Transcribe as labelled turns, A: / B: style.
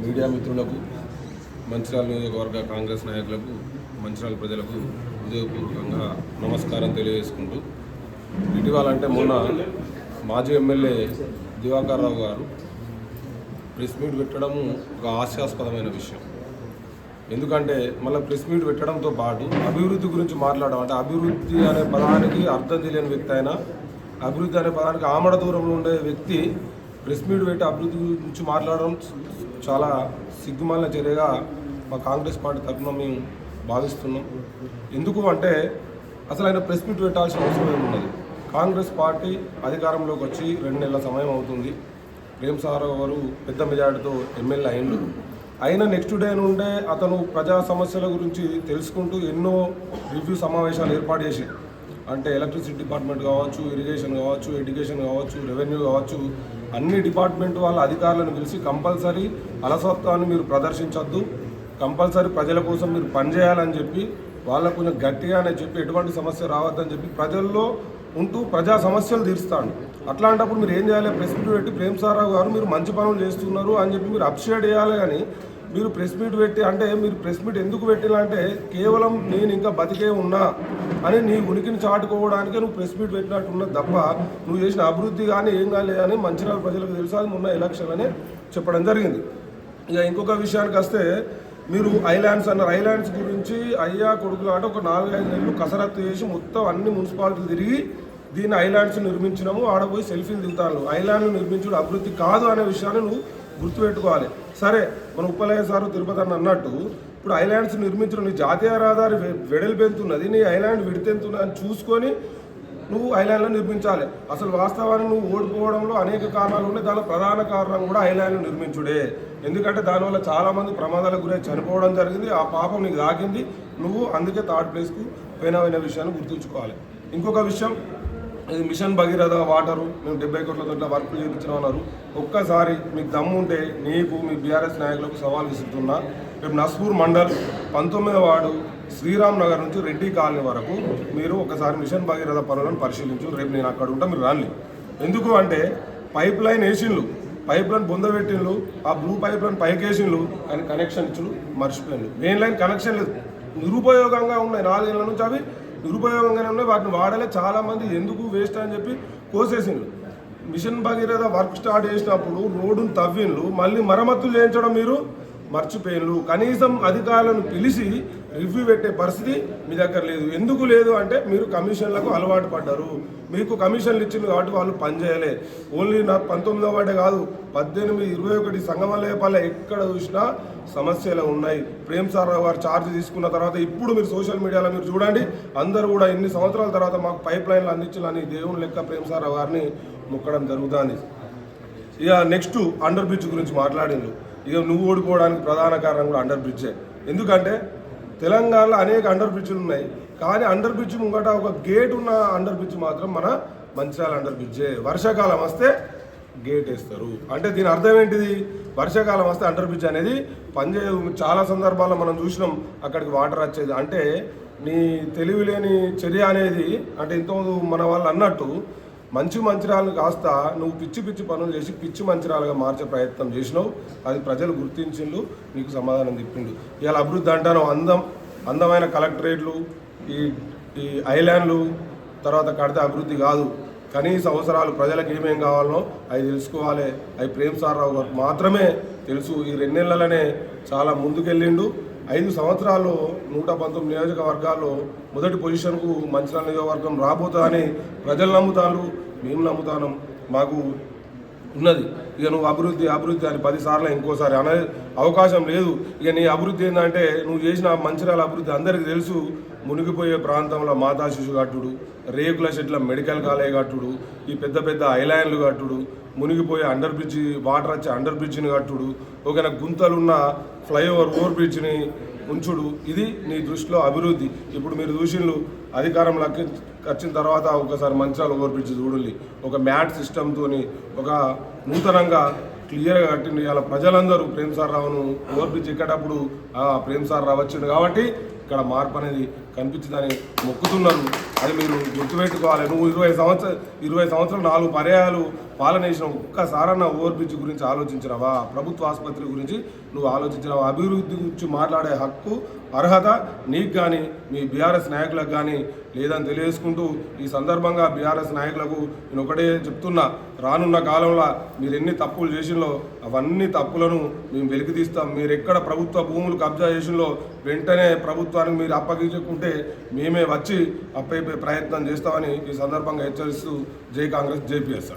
A: Media మిత్రులకు మంచిర్యాల నియోజకవర్గ కాంగ్రెస్ నాయకులకు మంచిర్యాల ప్రజలకు హృదయపూర్వకంగా నమస్కారం తెలియజేసుకుంటూ ఇటీవల అంటే మొన్న మాజీ ఎమ్మెల్యే దివాకర్ రావు గారు ప్రెస్ మీట్ పెట్టడం ఒక హాస్యాస్పదమైన విషయం. ఎందుకంటే మళ్ళీ ప్రెస్ మీట్ పెట్టడంతో పాటు అభివృద్ధి గురించి మాట్లాడడం అంటే అభివృద్ధి అనే పదానికి అర్థం తెలియని వ్యక్తి అయినా అభివృద్ధి అనే పదానికి ఆమడ దూరంలో ఉండే వ్యక్తి ప్రెస్ మీట్ పెట్టి అభివృద్ధి గురించి మాట్లాడడం చాలా సిగ్గుమాలిన చర్యగా మా కాంగ్రెస్ పార్టీ తరఫున మేము భావిస్తున్నాం. ఎందుకు అంటే అసలు ఆయన ప్రెస్ మీట్ పెట్టాల్సిన అవసరం ఏమున్నది కాంగ్రెస్ పార్టీ అధికారంలోకి వచ్చి రెండు నెలల సమయం అవుతుంది. ప్రేమ్ సార్ గారు పెద్ద మెజార్టీతో ఎమ్మెల్యే అయిండు అయినా నెక్స్ట్ డే నుండే అతను ప్రజా సమస్యల గురించి తెలుసుకుంటూ ఎన్నో రివ్యూ సమావేశాలు ఏర్పాటు చేసి అంటే ఎలక్ట్రిసిటీ డిపార్ట్మెంట్ కావచ్చు ఇరిగేషన్ కావచ్చు ఎడ్యుకేషన్ కావచ్చు రెవెన్యూ కావచ్చు అన్ని డిపార్ట్మెంట్ వాళ్ళ అధికారులను పిలిచి కంపల్సరీ అలసత్వాన్ని మీరు ప్రదర్శించొద్దు. కంపల్సరీ ప్రజల కోసం మీరు పనిచేయాలని చెప్పి వాళ్ళకు కొంచెం గట్టిగానే చెప్పి ఎటువంటి సమస్య రావద్దని చెప్పి ప్రజల్లో ఉంటూ ప్రజా సమస్యలు తీరుస్తాను అట్లాంటప్పుడు మీరు ఏం చేయాలి? ప్రెస్ మీట్ పెట్టి ప్రేమ్ సారావు గారు మీరు మంచి పనులు చేస్తున్నారు అని చెప్పి మీరు అప్షేట్ చేయాలి కానీ మీరు ప్రెస్ మీట్ పెట్టి అంటే మీరు ప్రెస్ మీట్ ఎందుకు పెట్టాలంటే కేవలం నేను ఇంకా బతికే ఉన్నా అని నీ ఉనికిని చాటుకోవడానికే నువ్వు ప్రెస్ మీట్ పెట్టినట్టు తప్ప నువ్వు చేసిన అభివృద్ధి కానీ ఏం కానీ అని మంచిర్యాల ప్రజలకు తెలుసా. అది మొన్న ఎలక్షన్ అని చెప్పడం జరిగింది. ఇక ఇంకొక విషయానికి వస్తే మీరు ఐలాండ్స్ అన్నారు. ఐలాండ్స్ గురించి అయ్యా కొడుకులు అంటే ఒక నాలుగైదు నెలలు కసరత్తు చేసి మొత్తం అన్ని మున్సిపాలిటీలు తిరిగి దీన్ని ఐలాండ్స్ నిర్మించినాము. ఆడపోయి సెల్ఫీలు దిగుతాను ఐలాండ్లు నిర్మించడం అభివృద్ధి కాదు అనే విషయాన్ని నువ్వు గుర్తుపెట్టుకోవాలి. సరే మన ఉప్పలయ్య సారు తిరుపతి అని అన్నట్టు ఇప్పుడు ఐలాండ్స్ నిర్మించడం నీ జాతీయ రహదారి వె- నీ ఐలాండ్ విడితెంతున్నది అని చూసుకొని నువ్వు ఐలాండ్లో నిర్మించాలి. అసలు వాస్తవాన్ని నువ్వు ఓడిపోవడంలో అనేక కారణాలు ఉన్నాయి. దానిలో ప్రధాన కారణం కూడా ఐలాండ్లు నిర్మించుడే. ఎందుకంటే దానివల్ల చాలామంది ప్రమాదాలకు గురై చనిపోవడం జరిగింది. ఆ పాపం నీకు దాకింది నువ్వు అందుకే థర్డ్ ప్లేస్కు పోయినవైన విషయాన్ని గుర్తుంచుకోవాలి. ఇంకొక విషయం ఇది మిషన్ భగీరథ వాటరు మేము డెబ్బై కోట్ల తోట వర్క్ చేయించిన అన్నారు. ఒక్కసారి మీకు దమ్ము ఉంటే నీకు మీ బీఆర్ఎస్ నాయకులకు సవాల్ విసురుతున్నా. రేపు నస్పూర్ మండల్ పంతొమ్మిదవ వార్డు శ్రీరామ్ నగర్ నుంచి రెడ్డి కాలనీ వరకు మీరు ఒకసారి మిషన్ భగీరథ పనులను పరిశీలించు. రేపు నేను అక్కడ ఉంటా మీరు రాలి ఎందుకు అంటే పైప్ లైన్ వేసిండ్లు పైప్ లైన్ బొందబెట్టిండ్లు ఆ బ్లూ పైప్ లైన్ పైకేసిండ్లు అని కనెక్షన్ ఇచ్చులు మర్చిపోయిండ్లు. మెయిన్ లైన్ కనెక్షన్ లేదు. నిరుపయోగంగా ఉన్నాయి నాలుగేళ్ళ నుంచి అవి. దురుపయోగంగానే ఉన్నాయి. వాటిని వాడలే. చాలామంది ఎందుకు వేస్ట్ అని చెప్పి కోసేసిండ్రు. మిషన్ భగీరథ వర్క్ స్టార్ట్ చేసినప్పుడు రోడ్డును తవ్విండ్లు మళ్ళీ మరమ్మతులు చేయించడం మీరు మర్చిపోయిండ్రు. కనీసం అధికారులను పిలిచి రివ్యూ పెట్టే పరిస్థితి మీ దగ్గర లేదు. ఎందుకు లేదు అంటే మీరు కమిషన్లకు అలవాటు పడ్డారు. మీకు కమిషన్లు ఇచ్చింది కాబట్టి వాళ్ళు పనిచేయలే ఓన్లీ నా పంతొమ్మిదవ వాడే కాదు పద్దెనిమిది ఇరవై ఒకటి సంగమలేపల్లె ఎక్కడ చూసినా సమస్యలు ఉన్నాయి. ప్రేమ్ సార్ గారు ఛార్జ్ తీసుకున్న తర్వాత ఇప్పుడు మీరు సోషల్ మీడియాలో మీరు చూడండి అందరూ కూడా ఇన్ని సంవత్సరాల తర్వాత మాకు పైప్ లైన్లు అందించాలని దేవుని లెక్క ప్రేమ్ సార్ గారిని మొక్కడం జరుగుతుంది. ఇక నెక్స్ట్ అండర్ బ్రిడ్జ్ గురించి మాట్లాడిండు. ఇక నువ్వు ఓడిపోవడానికి ప్రధాన కారణం కూడా అండర్ బ్రిడ్జే ఎందుకంటే తెలంగాణలో అనేక అండర్ బ్రిడ్జ్లు ఉన్నాయి. కానీ అండర్ బ్రిడ్జ్ ముంగట ఒక గేట్ ఉన్న అండర్ బ్రిడ్జ్ మాత్రం మన మంచిర్యాల అండర్ బ్రిడ్జే. వర్షాకాలం వస్తే గేట్ వేస్తారు. అంటే దీని అర్థం ఏంటిది? వర్షాకాలం వస్తే అండర్ బ్రిడ్జ్ అనేది పనిచేయదు చాలా సందర్భాల్లో మనం చూసినాం అక్కడికి వాటర్ వచ్చేది. అంటే నీ తెలివి లేని చర్య అనేది అంటే ఇంత మన వాళ్ళు అన్నట్టు మంచి మంచిరాలను కాస్త నువ్వు పిచ్చి పిచ్చి పనులు చేసి పిచ్చి మంచిరాలుగా మార్చే ప్రయత్నం చేసినావు. అది ప్రజలు గుర్తించిండు నీకు సమాధానం చెప్పిండు ఇవాళ అభివృద్ధి అంటాను అందం అందమైన కలెక్టరేట్లు ఈ ఈ ఐలాండ్లు తర్వాత కడితే అభివృద్ధి కాదు. కనీస అవసరాలు ప్రజలకు ఏమేం కావాలనో అవి తెలుసుకోవాలి. అవి ప్రేమ్ సార్రావు గారికి మాత్రమే తెలుసు. ఈ రెండేళ్ళలోనే చాలా ముందుకెళ్ళిండు. ఐదు సంవత్సరాల్లో నూట పంతొమ్మిది నియోజకవర్గాల్లో మొదటి పొజిషన్కు మంచిర్యాల నియోజకవర్గం రాబోతుందని ప్రజలు నమ్ముతాను మేము నమ్ముతాను మాకు ఉన్నది. ఇక నువ్వు అభివృద్ధి అభివృద్ధి అని పదిసార్లు ఇంకోసారి అనే అవకాశం లేదు. ఇక నీ అభివృద్ధి ఏంటంటే నువ్వు చేసిన మంచిర్యాల అభివృద్ధి అందరికీ తెలుసు. మునిగిపోయే ప్రాంతంలో మాతా శిశు కట్టుడు రేకుల షెడ్ల మెడికల్ కాలేజ్ కట్టుడు ఈ పెద్ద పెద్ద ఐలాండ్లు కట్టుడు మునిగిపోయే అండర్ బ్రిడ్జ్ వాటర్ వచ్చే అండర్ బ్రిడ్జ్ని కట్టుడు ఒకన గుంతలున్న ఫ్లైఓవర్ ఓవర్ బ్రిడ్జ్ని ఉంచుడు. ఇది నీ దృష్టిలో అభివృద్ధి. ఇప్పుడు మీరు చూసిండ్రు అధికారంలోకి వచ్చిన తర్వాత ఒకసారి మంచాల ఓవర్ బ్రిడ్జ్ చూడండి. ఒక మ్యాట్ సిస్టమ్తోని ఒక నూతనంగా క్లియర్గా కట్టిండు. ఇలా ప్రజలందరూ ప్రేమ్ సార్ రావును ఓవర్ బ్రిడ్జ్ ఎక్కేటప్పుడు ఆ ప్రేమ్ సార్ రావచ్చిండు కాబట్టి ఇక్కడ మార్పు అనేది కనిపించిందని మొక్కుతున్నారు. అది మీరు గుర్తుపెట్టుకోవాలి. నువ్వు ఇరవై సంవత్సరం ఇరవై సంవత్సరాలు నాలుగు పర్యాయాలు పాలన చేసిన ఒక్కసారన్న ఓవర్ బ్రిడ్జ్ గురించి ఆలోచించినావా? ప్రభుత్వ ఆసుపత్రి గురించి నువ్వు ఆలోచించినవా? అభివృద్ధి గురించి మాట్లాడే హక్కు అర్హత నీకు కానీ మీ బీఆర్ఎస్ నాయకులకు కానీ లేదని తెలియజేసుకుంటూ ఈ సందర్భంగా బీఆర్ఎస్ నాయకులకు నేను ఒకటే చెప్తున్నా. రానున్న కాలంలో మీరు ఎన్ని తప్పులు చేసినలో అవన్నీ తప్పులను మేము వెలికి తీస్తాం మీరు ఎక్కడ ప్రభుత్వ భూములు కబ్జా చేసినలో వెంటనే ప్రభుత్వానికి మీరు అప్పగించుకుంటే మేమే వచ్చి అప్పైపోయే ప్రయత్నం చేస్తామని ఈ సందర్భంగా హెచ్చరిస్తూ జై కాంగ్రెస్ జేపీఎస్